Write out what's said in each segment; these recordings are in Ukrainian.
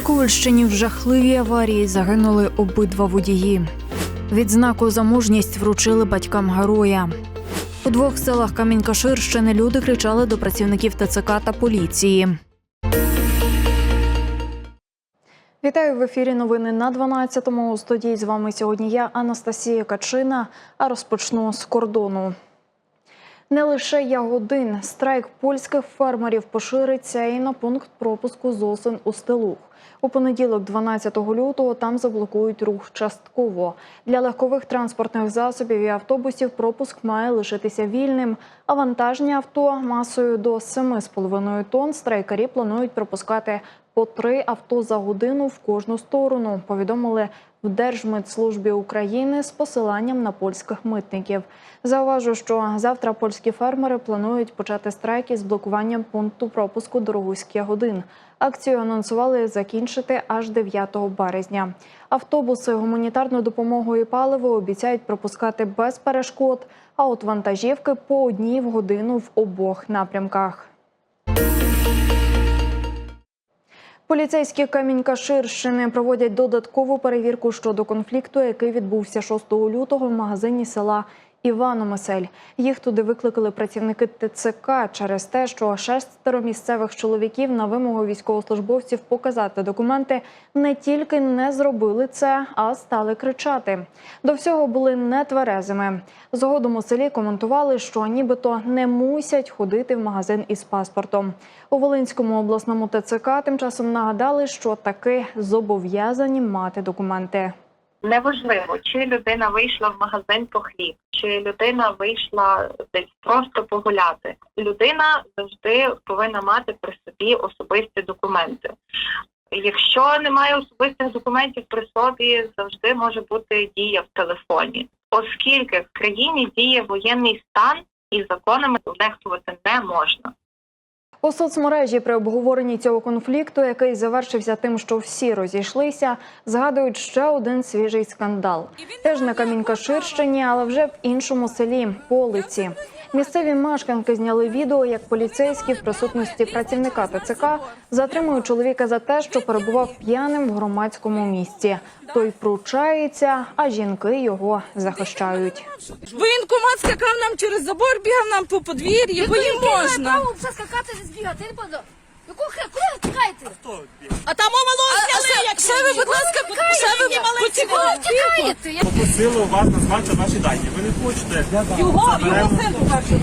На в жахливій аварії загинули обидва водії. Відзнаку за мужність вручили батькам героя. У двох селах Камінь-Каширщини люди кричали до працівників ТЦК та поліції. Вітаю в ефірі. Новини на 12-му. У студії з вами сьогодні я, Анастасія Качина. А розпочну з кордону. Не лише ягодин. Страйк польських фермерів пошириться і на пункт пропуску ЗОСин у Стелух. У понеділок, 12 лютого, там заблокують рух частково. Для легкових транспортних засобів і автобусів пропуск має лишитися вільним. А вантажні авто масою до 7,5 тонн страйкарі планують пропускати по три авто за годину в кожну сторону. Повідомили в Держмитслужбі України з посиланням на польських митників. Зауважу, що завтра польські фермери планують почати страйк із блокуванням пункту пропуску Дорогуський Ягодин. Акцію анонсували закінчити аж 9 березня. Автобуси гуманітарну допомогу і паливо обіцяють пропускати без перешкод, а от вантажівки по одній в годину в обох напрямках. Поліцейські Камінь-Каширщини проводять додаткову перевірку щодо конфлікту, який відбувся 6 лютого в магазині села Івано-Месель. Їх туди викликали працівники ТЦК через те, що шестеро місцевих чоловіків на вимогу військовослужбовців показати документи не тільки не зробили це, а стали кричати. До всього були нетверезими. Згодом у селі коментували, що нібито не мусять ходити в магазин із паспортом. У Волинському обласному ТЦК тим часом нагадали, що таки зобов'язані мати документи. Неважливо, чи людина вийшла в магазин по хліб, чи людина вийшла десь просто погуляти. Людина завжди повинна мати при собі особисті документи. Якщо немає особистих документів при собі, завжди може бути дія в телефоні, оскільки в країні діє воєнний стан і законами легкувати не можна. У соцмережі при обговоренні цього конфлікту, який завершився тим, що всі розійшлися, згадують ще один свіжий скандал. Теж на Камінь-Каширщині, але вже в іншому селі Полиці. Місцеві мешканки зняли відео, як поліцейські в присутності працівника ТЦК затримують чоловіка за те, що перебував п'яним в громадському місці. Той пручається, а жінки його захищають. Воєнкомат скакав нам через забор, бігав нам по подвір'ї, бо їм можна. скакати зі збігати, я не подав. Яку хе, куди ви біг? А там малого зняли, як ще ви, будь ласка, ще ви Куди ви тікаєте? Я- Попросили вас назвати ваші дані. Ви не хочете. Його, його син по-перше.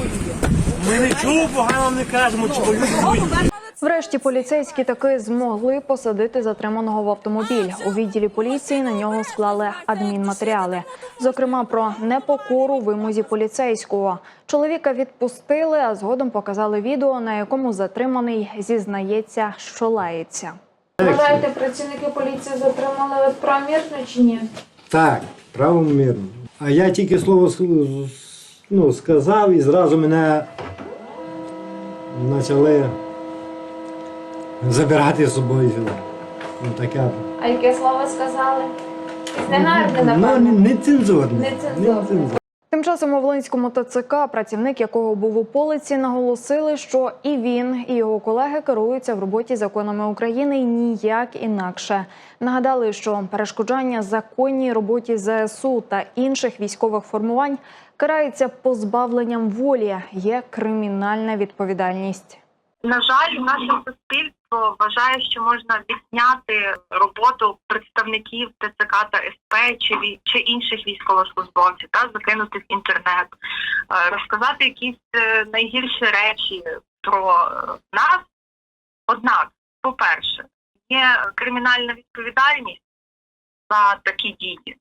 Ми нічого поганого не кажемо, чи воюють, воюють. Врешті поліцейські таки змогли посадити затриманого в автомобіль. У відділі поліції на нього склали адмінматеріали. Зокрема, про непокору вимозі поліцейського. Чоловіка відпустили, а згодом показали відео, на якому затриманий зізнається, що лається. Вважаєте, працівники поліції затримали правомірно чи ні? Так, правомірно. А я тільки слово с- ну, сказав і зразу мене почали забирати з собою. Ну, таке. А яке слово сказали? Якесь негарне, Ну, напевно. не цензурне. Нецензурне. Тим часом у Волинському ТЦК, працівник якого був у полиці, наголосили, що і він, і його колеги керуються в роботі законами України ніяк інакше. Нагадали, що перешкоджання законній роботі ЗСУ та інших військових формувань карається позбавленням волі. Є кримінальна відповідальність. На жаль, наше суспільство вважає, що можна відняти роботу представників ТЦК та СП чи чи інших військовослужбовців та закинути в інтернет, е, розказати якісь е, найгірші речі про е, нас. Однак, по-перше, є кримінальна відповідальність за такі дії.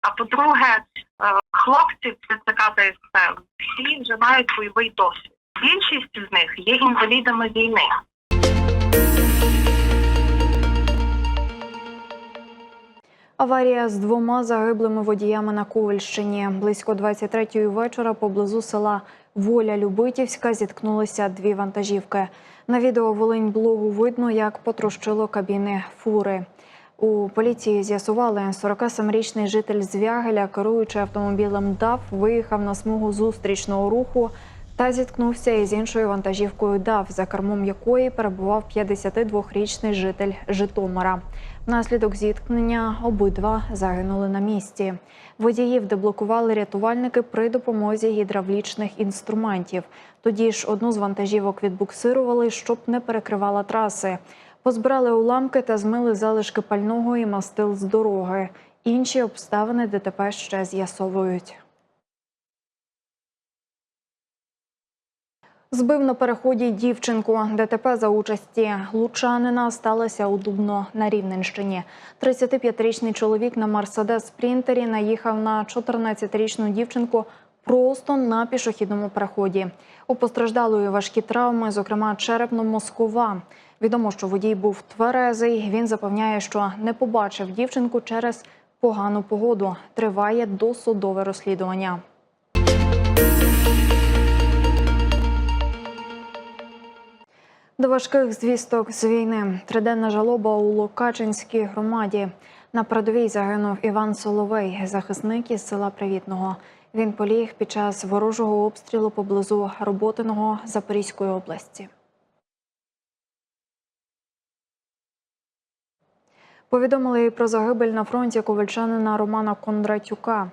А по-друге, хлопці ТЦК та СП всі вже мають бойовий досвід. Більшість з них є інвалідами війни. Аварія з двома загиблими водіями на Ковальщині. Близько 23-ї вечора поблизу села Воля Любитівська зіткнулися дві вантажівки. На відео Волинь блогу видно, як потрощило кабіни фури. У поліції з'ясували, 47-річний житель Звягеля, керуючи автомобілем ДАФ, виїхав на смугу зустрічного руху та зіткнувся із іншою вантажівкою ДАВ, за кермом якої перебував 52-річний житель Житомира. Внаслідок зіткнення обидва загинули на місці. Водіїв деблокували рятувальники при допомозі гідравлічних інструментів. Тоді ж одну з вантажівок відбуксирували, щоб не перекривала траси. Позбирали уламки та змили залишки пального і мастил з дороги. Інші обставини ДТП ще з'ясовують. Збив на переході дівчинку. ДТП за участі лучанина сталося у Дубно на Рівненщині. 35-річний чоловік на Мерседес Спрінтері наїхав на 14-річну дівчинку просто на пішохідному переході. У постраждалої важкі травми, зокрема черепно-мозкова. Відомо, що водій був тверезий. Він запевняє, що не побачив дівчинку через погану погоду. Триває досудове розслідування. До важких звісток з війни триденна жалоба у Локачинській громаді. На передовій загинув Іван Соловей, захисник із села Привітного. Він поліг під час ворожого обстрілу поблизу Роботиного Запорізької області. Повідомили і про загибель на фронті ковальчанина Романа Кондратюка.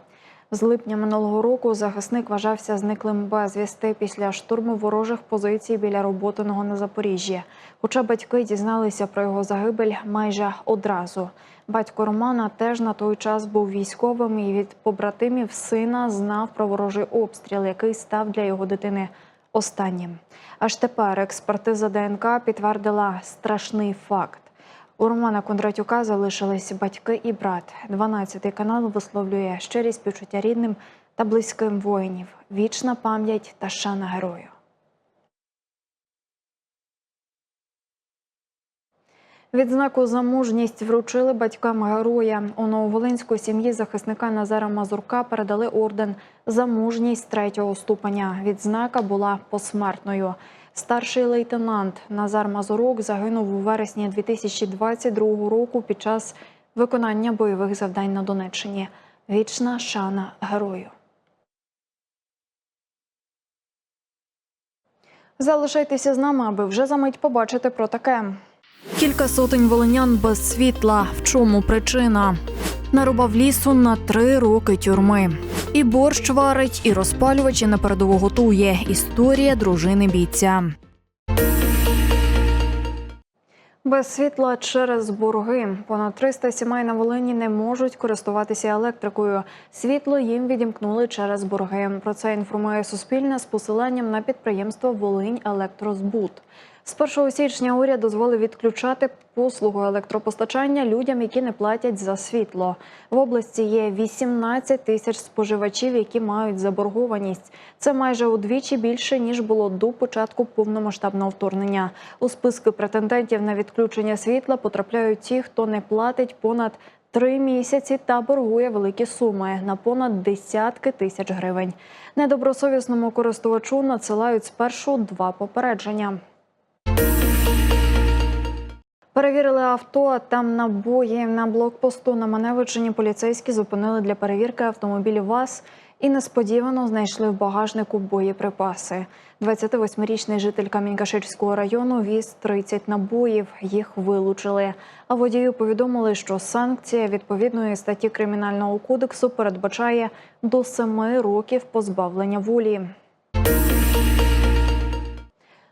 З липня минулого року захисник вважався зниклим безвісти після штурму ворожих позицій біля Роботиного на Запоріжжі. Хоча батьки дізналися про його загибель майже одразу. Батько Романа теж на той час був військовим і від побратимів сина знав про ворожий обстріл, який став для його дитини останнім. Аж тепер експертиза ДНК підтвердила страшний факт. У Романа Кондратюка залишились батьки і брат. 12-й канал висловлює щирі співчуття рідним та близьким воїнів. Вічна пам'ять та шана герою. Відзнаку за мужність вручили батькам героя. У Нововолинську сім'ї захисника Назара Мазурка передали орден за мужність третього ступеня. Відзнака була посмертною. Старший лейтенант Назар Мазурук загинув у вересні 2022 року під час виконання бойових завдань на Донеччині. Вічна шана герою. Залишайтеся з нами, аби вже за мить побачити про таке. Кілька сотень волинян без світла. В чому причина? Нарубав лісу на три роки тюрми. І борщ варить, і розпалювачі на передову готує. Історія дружини бійця. Без світла через борги. Понад 300 сімей на Волині не можуть користуватися електрикою. Світло їм відімкнули через борги. Про це інформує Суспільне з посиланням на підприємство Волинь Електрозбут. З 1 січня уряд дозволив відключати послугу електропостачання людям, які не платять за світло. В області є 18 тисяч споживачів, які мають заборгованість. Це майже удвічі більше ніж було до початку повномасштабного вторгнення. У списки претендентів на відключення світла потрапляють ті, хто не платить понад три місяці та боргує великі суми на понад десятки тисяч гривень. Недобросовісному користувачу надсилають спершу два попередження. Перевірили авто. Там набої на блокпосту на Маневичині поліцейські зупинили для перевірки автомобілів ВАЗ і несподівано знайшли в багажнику боєприпаси. 28-річний житель Камінь-Каширського району віз 30 набоїв. Їх вилучили. А водію повідомили, що санкція відповідної статті кримінального кодексу передбачає до 7 років позбавлення волі.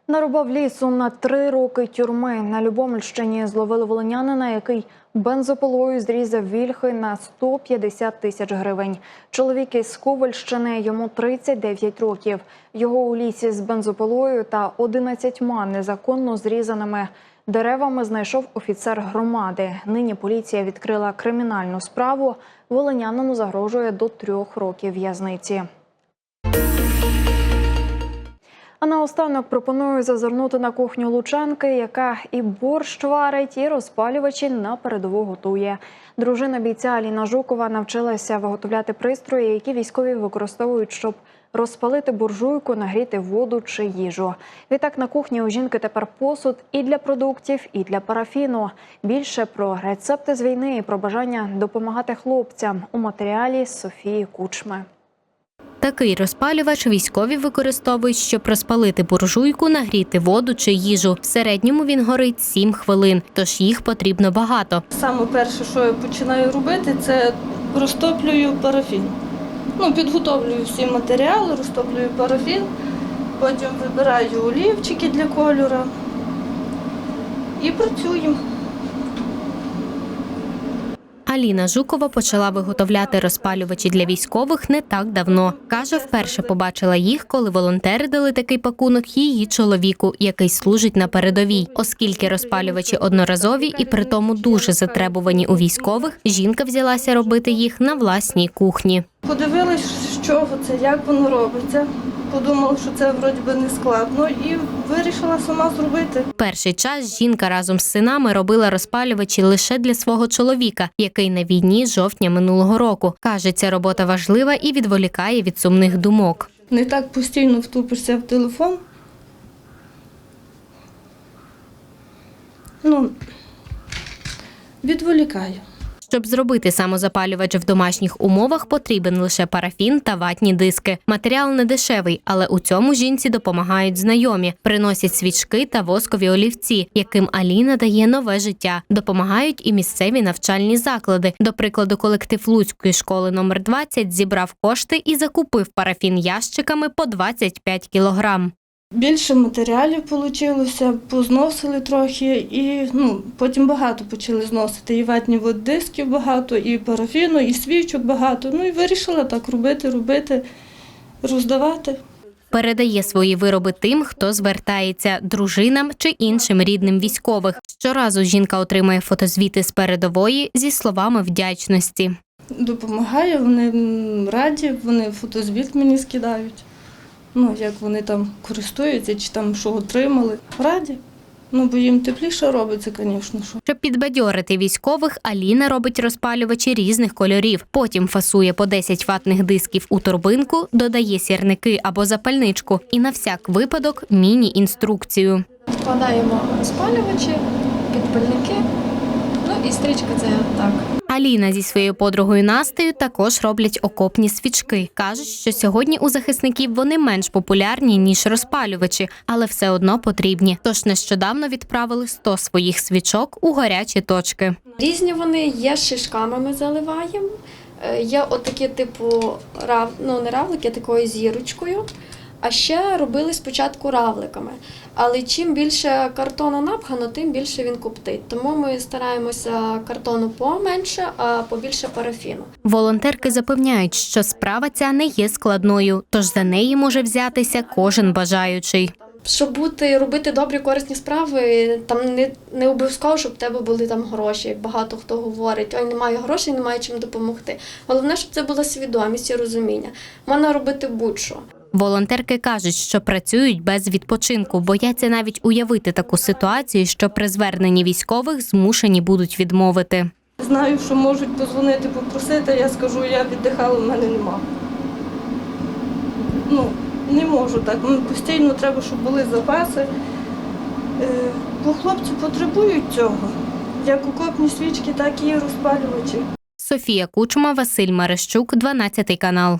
Нарубав лісу на три роки тюрми. На Любомльщині зловили волинянина, який бензопилою зрізав вільхи на 150 тисяч гривень. Чоловік із Ковальщини, йому 39 років. Його у лісі з бензопилою та 11 незаконно зрізаними деревами знайшов офіцер громади. Нині поліція відкрила кримінальну справу. Волинянину загрожує до трьох років в'язниці. А наостанок пропоную зазирнути на кухню Лучанки, яка і борщ варить, і розпалювачі на передову готує. Дружина бійця Аліна Жукова навчилася виготовляти пристрої, які військові використовують, щоб розпалити буржуйку, нагріти воду чи їжу. Відтак на кухні у жінки тепер посуд і для продуктів, і для парафіну. Більше про рецепти з війни і про бажання допомагати хлопцям у матеріалі Софії Кучми. Такий розпалювач військові використовують, щоб розпалити буржуйку, нагріти воду чи їжу. В середньому він горить 7 хвилин, тож їх потрібно багато. Саме перше, що я починаю робити, це розтоплюю парафін. Ну, підготовлюю всі матеріали, розтоплюю парафін, потім вибираю олівчики для кольору і працюю. Аліна Жукова почала виготовляти розпалювачі для військових не так давно. Каже, вперше побачила їх, коли волонтери дали такий пакунок її чоловіку, який служить на передовій. Оскільки розпалювачі одноразові і при тому дуже затребувані у військових, жінка взялася робити їх на власній кухні. Подивилась, з чого це, як воно робиться. Подумала, що це вроді би не складно, і вирішила сама зробити. Перший час жінка разом з синами робила розпалювачі лише для свого чоловіка, який на війні з жовтня минулого року. Каже, ця робота важлива і відволікає від сумних думок. Не так постійно втупишся в телефон. Ну, відволікаю. Щоб зробити самозапалювач в домашніх умовах, потрібен лише парафін та ватні диски. Матеріал не дешевий, але у цьому жінці допомагають знайомі. Приносять свічки та воскові олівці, яким Аліна дає нове життя. Допомагають і місцеві навчальні заклади. До прикладу, колектив Луцької школи номер 20 зібрав кошти і закупив парафін ящиками по 25 кілограм. Більше матеріалів вийшло, позносили трохи, і ну, потім багато почали зносити. І ватні дисків багато, і парафіну, і свічок багато. Ну і вирішила так робити, робити, роздавати. Передає свої вироби тим, хто звертається дружинам чи іншим рідним військових. Щоразу жінка отримує фотозвіти з передової зі словами вдячності. Допомагає, вони раді, вони фотозвіт мені скидають. Ну, як вони там користуються, чи там що отримали. Раді. Ну, бо їм тепліше робиться, звісно. що. Щоб підбадьорити військових, Аліна робить розпалювачі різних кольорів. Потім фасує по 10 ватних дисків у торбинку, додає сірники або запальничку і на всяк випадок міні-інструкцію. Вкладаємо розпалювачі, підпальники. Ну і стрічка це так. Аліна зі своєю подругою Настею також роблять окопні свічки. кажуть, що сьогодні у захисників вони менш популярні ніж розпалювачі, але все одно потрібні. Тож нещодавно відправили 100 своїх свічок у гарячі точки. Різні вони є шишками, ми заливаємо. Е, Є отакі, типу, рав... ну не равлики, а такою зірочкою. А ще робили спочатку равликами. Але чим більше картону напхано, тим більше він коптить. Тому ми стараємося картону поменше, а побільше парафіну. Волонтерки запевняють, що справа ця не є складною, тож за неї може взятися кожен бажаючий. Щоб бути робити добрі корисні справи, там не, не обов'язково, щоб в тебе були там гроші. Як багато хто говорить, ой, немає грошей, немає чим допомогти. Головне, щоб це була свідомість і розуміння. Можна робити будь-що. Волонтерки кажуть, що працюють без відпочинку, бояться навіть уявити таку ситуацію, що при зверненні військових змушені будуть відмовити. Знаю, що можуть позвонити, попросити, я скажу, я віддихала, в мене нема. Ну, не можу так. Ну, Постійно треба, щоб були запаси. Е, Бо хлопці потребують цього. Як окопні свічки, так і розпалювачі. Софія Кучма, Василь Марищук, 12 канал.